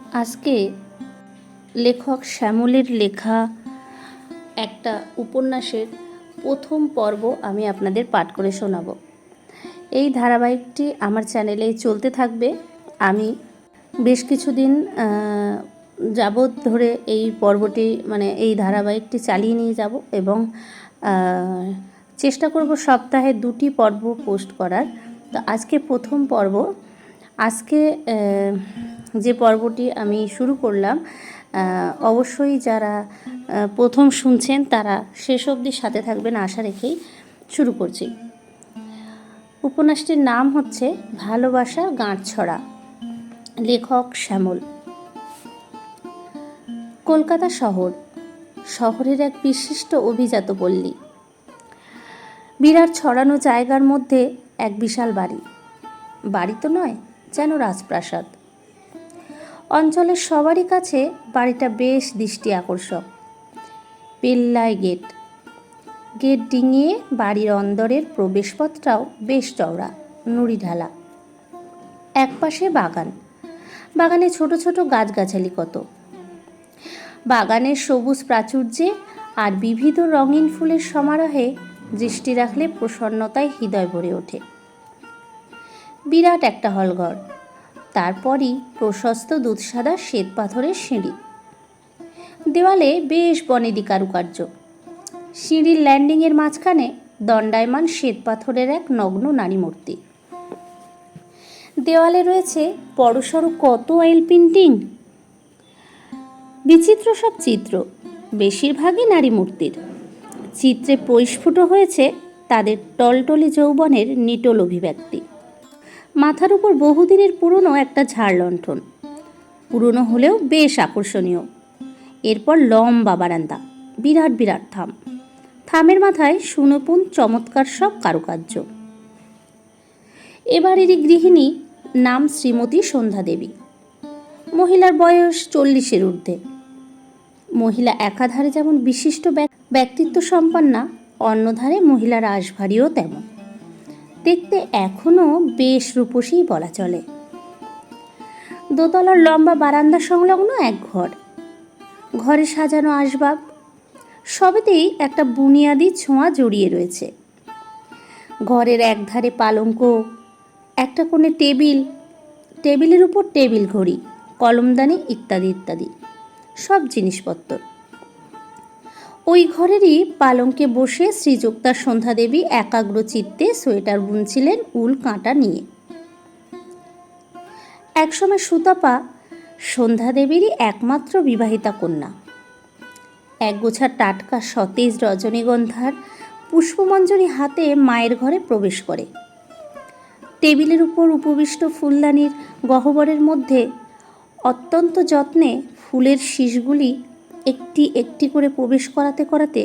আজকে লেখক শ্যামলের লেখা একটা উপন্যাসের প্রথম পর্ব আমি আপনাদের পাঠ করে শোনাব। এই ধারাবাহিকটি আমার চ্যানেলে চলতে থাকবে। আমি বেশ কিছুদিন যাবৎ ধরে এই পর্বটি মানে এই ধারাবাহিকটি চালিয়ে নিয়ে যাব এবং চেষ্টা করব সপ্তাহে দুটি পর্ব পোস্ট করার। তো আজকে প্রথম পর্ব, আজকে যে পর্বটি আমি শুরু করলাম অবশ্যই যারা প্রথম শুনছেন তারা শেষ অবধি সাথে থাকবেন আশা রেখেই শুরু করছি। উপন্যাসটির নাম হচ্ছে ভালোবাসার গাঁটছড়া লেখক শ্যামল। কলকাতা শহর, শহরের এক বিশিষ্ট অভিজাত পল্লী। বিরাট ছড়ানো জায়গার মধ্যে এক বিশাল বাড়ি। বাড়ি তো নয়, যেন রাজপ্রাসাদ। অঞ্চলের সবারই কাছে বাড়িটা বেশ দৃষ্টি আকর্ষক। পেল্লায় গেট। গেট ডিঙিয়ে বাড়ির অন্দরের প্রবেশপথটাও বেশ চওড়া, নুড়ি ঢালা। একপাশে বাগান। বাগানে ছোট ছোট গাছগাছালি কত। বাগানের সবুজ প্রাচুর্যে আর বিবিধ রঙিন ফুলের সমারোহে দৃষ্টি রাখলে প্রসন্নতায় হৃদয় ভরে ওঠে। বিরাট একটা হলঘর। তারপরই প্রশস্ত দুধসাদা শ্বেত পাথরের সিঁড়ি। দেওয়ালে বেশ বনেদি কারুকার্য। সিঁড়ির ল্যান্ডিংয়ের মাঝখানে দণ্ডায়মান শ্বেত পাথরের এক নগ্ন নারী মূর্তি দেওয়ালে রয়েছে বড়সড় কত অয়েল পেন্টিং বিচিত্র সব চিত্র, বেশিরভাগই নারী মূর্তির চিত্রে পরিস্ফুট হয়েছে তাদের টলটলে যৌবনের নিটল অভিব্যক্তি। মাথার উপর বহুদিনের পুরনো একটা ঝাড় লণ্ঠন। পুরনো হলেও বেশ আকর্ষণীয়। এরপর লম্বা বারান্দা, বিরাট বিরাট থাম। থামের মাথায় সুনপুন চমৎকার সব কারুকার্য। এবারেরই গৃহিণী নাম শ্রীমতী সন্ধ্যা দেবী। মহিলার বয়স চল্লিশের ঊর্ধ্বে। মহিলা একাধারে যেমন বিশিষ্ট ব্যক- ব্যক্তিত্ব সম্পন্না অন্যধারে মহিলার রাশভারীও তেমন। দেখতে এখনও বেশ রূপসী বলা চলে। দোতলার লম্বা বারান্দা সংলগ্ন এক ঘর। ঘরে সাজানো আসবাব, সবেতেই একটা বুনিয়াদি ছোঁয়া জড়িয়ে রয়েছে। ঘরের একধারে পালঙ্ক, একটা কোণে টেবিল, টেবিলের উপর টেবিল ঘড়ি, কলমদানি ইত্যাদি ইত্যাদি, সব জিনিসপত্র। ওই ঘরেরই পালঙ্কে বসে শ্রীযুক্তা সন্ধ্যা দেবী একাগ্র চিত্তে সোয়েটার বুনছিলেন উল কাঁটা নিয়ে। একসময় সুতাপা সন্ধ্যা দেবীরই একমাত্র বিবাহিতা কন্যা। একগোছা টাটকা সতেজ রজনীগন্ধার পুষ্পমঞ্জরি হাতে মায়ের ঘরে প্রবেশ করে। টেবিলের উপর উপবিষ্ট ফুলদানির গহ্বরের মধ্যে অত্যন্ত যত্নে ফুলের শীষগুলি একটি একটি করে প্রবেশ করাতে করাতে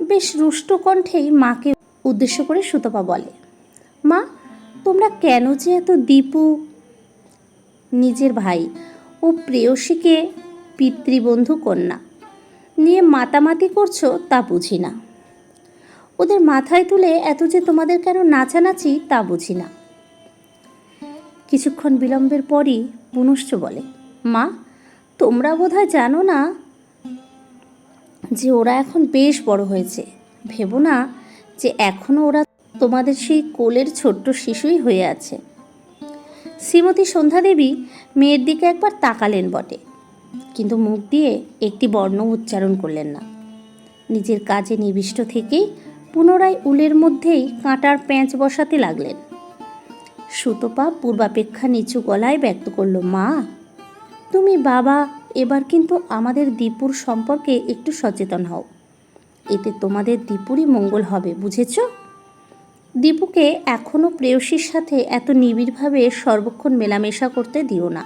বেশ রুষ্ট কণ্ঠেই মাকে উদ্দেশ্য করে সুতপা বলে, মা, তোমরা কেন যে এত দীপু? নিজের ভাই ও প্রেয়সীকে পিতৃবন্ধু কন্যা নিয়ে মাতামাতি করছ তা বুঝি না। ওদের মাথায় তুলে এত যে তোমাদের কেন নাচানাচি তা বুঝি না। কিছুক্ষণ বিলম্বের পরই পুনশ্চ বলে, মা, তোমরা বোধহয় জানো না যে ওরা এখন বেশ বড় হয়েছে। ভেবো না যে এখনও ওরা তোমাদের সেই কোলের ছোট্ট শিশুই হয়ে আছে। শ্রীমতী সন্ধ্যা দেবী মেয়ের দিকে একবার তাকালেন বটে, কিন্তু মুখ দিয়ে একটি বর্ণ উচ্চারণ করলেন না। নিজের কাজে নিবিষ্ট থেকেই পুনরায় উলের মধ্যেই কাঁটার প্যাঁচ বসাতে লাগলেন। সুতপা পূর্বাপেক্ষা নিচু গলায় ব্যক্ত করল, মা, তুমি বাবা এবার কিন্তু আমাদের দীপুর সম্পর্কে একটু সচেতন হও। এতে তোমাদের দীপুরই মঙ্গল হবে, বুঝেছ? দীপুকে এখনও প্রেয়সীর সাথে এত নিবিড়ভাবে সর্বক্ষণ মেলামেশা করতে দিও না।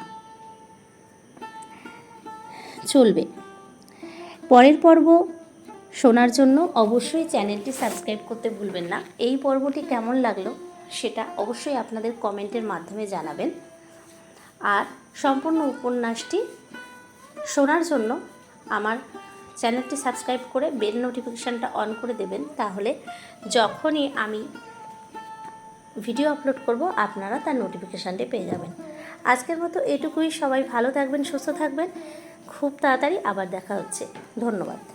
চলবে। পরের পর্ব শোনার জন্য অবশ্যই চ্যানেলটি সাবস্ক্রাইব করতে ভুলবেন না। এই পর্বটি কেমন লাগল সেটা অবশ্যই আপনাদের কমেন্টের মাধ্যমে জানাবেন। আর সম্পূর্ণ উপন্যাসটি শোনার জন্য আমার চ্যানেলটি সাবস্ক্রাইব করে বেল নোটিফিকেশানটা অন করে দেবেন। তাহলে যখনই আমি ভিডিও আপলোড করব, আপনারা তার নোটিফিকেশানটি পেয়ে যাবেন। আজকের মতো এটুকুই। সবাই ভালো থাকবেন, সুস্থ থাকবেন। খুব তাড়াতাড়ি আবার দেখা হচ্ছে। ধন্যবাদ।